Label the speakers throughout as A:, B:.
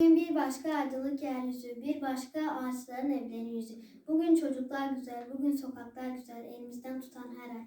A: Bugün bir başka aydınlık yeryüzü, bir başka ağaçların evlerin yüzü. Bugün çocuklar güzel, bugün sokaklar güzel, elimizden tutan her ay.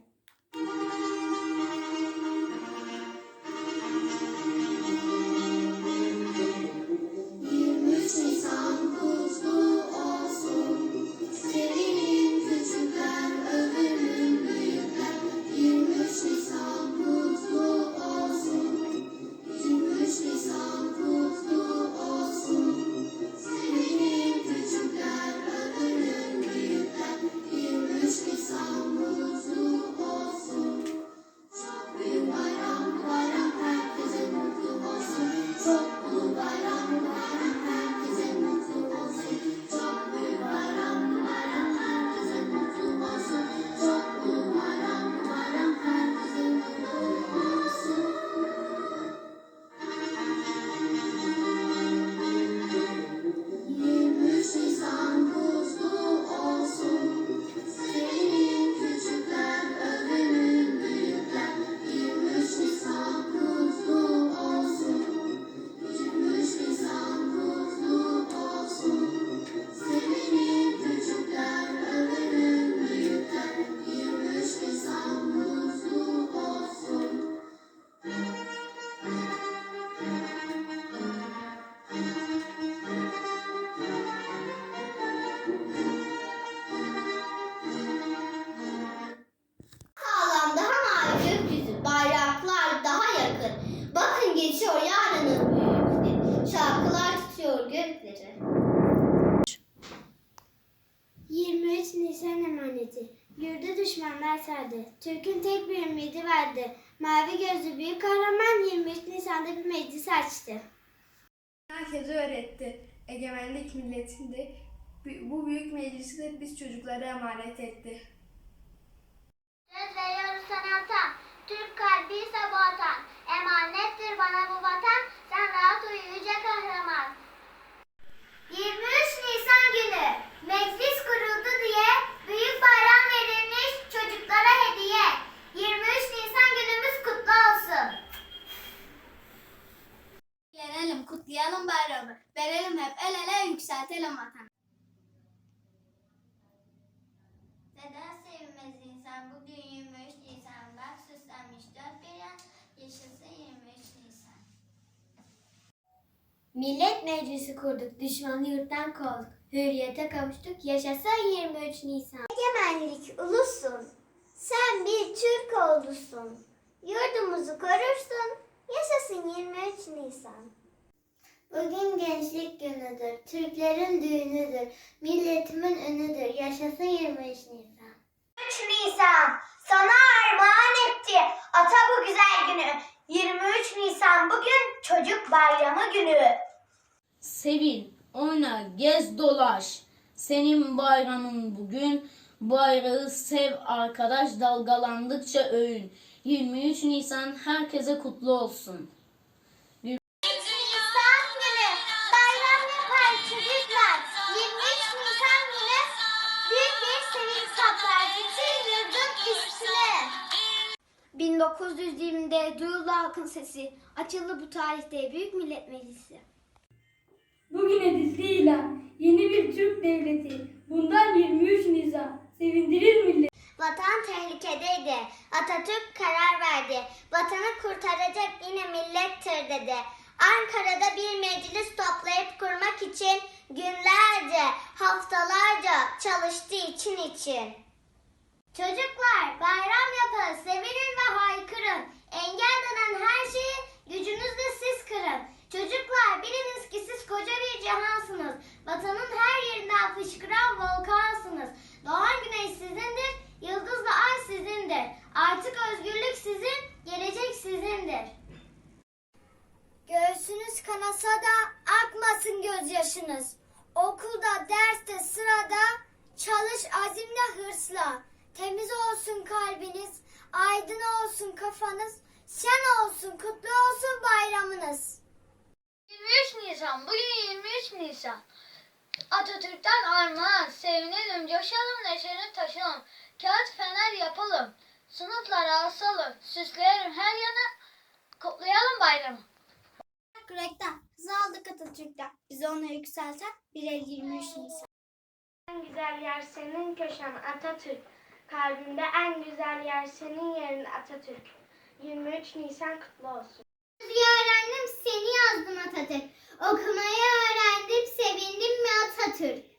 B: Bayraklar daha yakın. Bakın geçiyor yarının büyükleri, şarkılar tutuyor gökleri.
C: 23 Nisan emaneti. Yurda düşmanlar sardı. Türk'ün tek bir ümidi vardı. Mavi gözlü büyük kahraman 23 Nisan'da bir meclis açtı.
D: Herkese öğretti. Egemenlik milletinde bu büyük meclisi de biz çocuklara emanet etti.
C: Söz veriyoruz sana atan. Türk kalbi ise bu atan. Emanettir bana bu vatan. Sen rahat uyu yüce kahraman. 23 Nisan günü meclis kuruldu diye büyük bayram verilmiş çocuklara hediye. 23 Nisan günümüz kutlu olsun.
B: Kutlayalım bayramı, verelim hep el ele yükseltelim vatan. Neden sevinmez insan bugün 23 Nisan'da süslenmiş dört bir yan yaşasın 23 Nisan.
A: Millet Meclisi kurduk, düşmanı yurttan kovduk. Hürriyete kavuştuk, yaşasın 23 Nisan.
C: Egemenlik ulusun. Sen bir Türk oldusun. Yurdumuzu korursun. Yaşasın 23 Nisan.
A: Bugün gençlik günüdür, Türklerin düğünüdür, milletimin önüdür, yaşasın 23 Nisan.
C: 23 Nisan sana armağan etti. Ata bu güzel günü. 23 Nisan bugün çocuk bayramı günü.
E: Sevin, oyna, gez, dolaş. Senin bayramın bugün. Bayrağı sev arkadaş dalgalandıkça övün. 23 Nisan herkese kutlu olsun.
C: 1920'de duyuldu halkın sesi. Açıldı bu tarihte Büyük Millet Meclisi.
F: Bugün edildi ilan. Yeni bir Türk devleti. Bundan 23 Nisan. Sevindirir millet.
C: Vatan tehlikedeydi. Atatürk karar verdi. Vatanı kurtaracak yine millettir dedi. Ankara'da bir meclis toplayıp kurmak için günlerce, haftalarca çalıştı için için. Çocuklar bayram yapın, sevinin Göğsünüz kanasa da akmasın gözyaşınız. Okulda, derste, sırada çalış azimle hırsla. Temiz olsun kalbiniz, aydın olsun kafanız, şen olsun, kutlu olsun bayramınız.
B: 23 Nisan, bugün 23 Nisan. Atatürk'ten armağan, sevinelim, coşalım, neşeni taşıyalım. Kağıt fener yapalım, sınıflara asalım, süsleyelim her yana, kutlayalım bayramı.
C: hız aldık Atatürk'ten. Biz onu yükselten 1.23 Nisan.
D: En güzel yer senin köşen Atatürk. Kalbimde en güzel yer senin yerin Atatürk. 23 Nisan kutlu olsun.
C: Yazıyı öğrendim seni yazdım Atatürk. Okumayı öğrendim sevindim mi Atatürk.